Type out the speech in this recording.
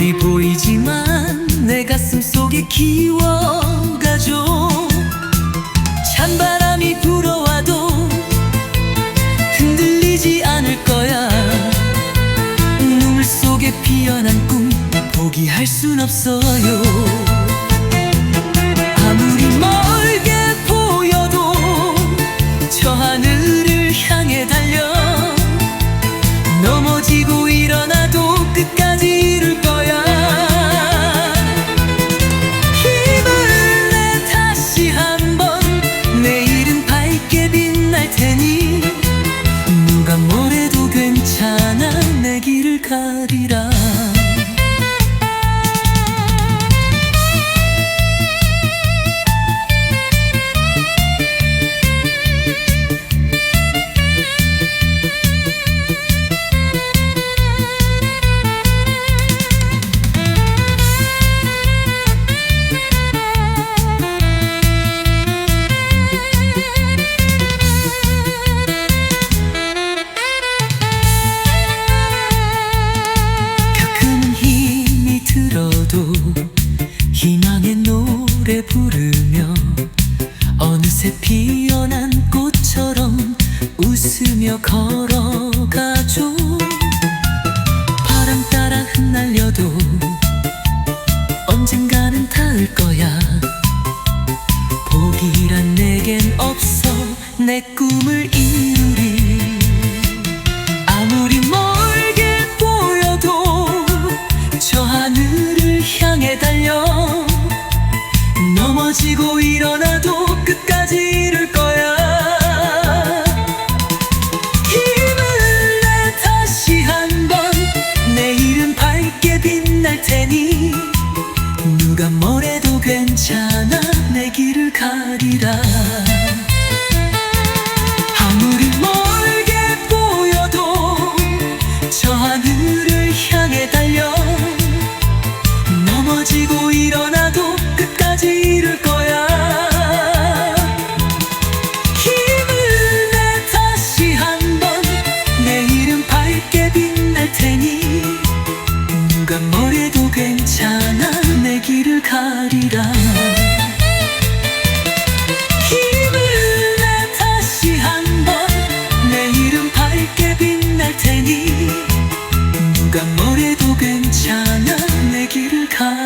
멀리 보이지만 내 가슴 속에 기워가죠. 찬바람이 불어와도 흔들리지 않을 거야. 눈물 속에 피어난 꿈 포기할 순 없어요. 길 피어난 꽃처럼 웃으며 걸어가죠. 바람 따라 흩날려도 언젠가는 닿을 거야. 포기란 내겐 없어 내 꿈을 이루리 이름 밝게 빛날 테니. 누가 뭐래도 괜찮아. 내 길을 가.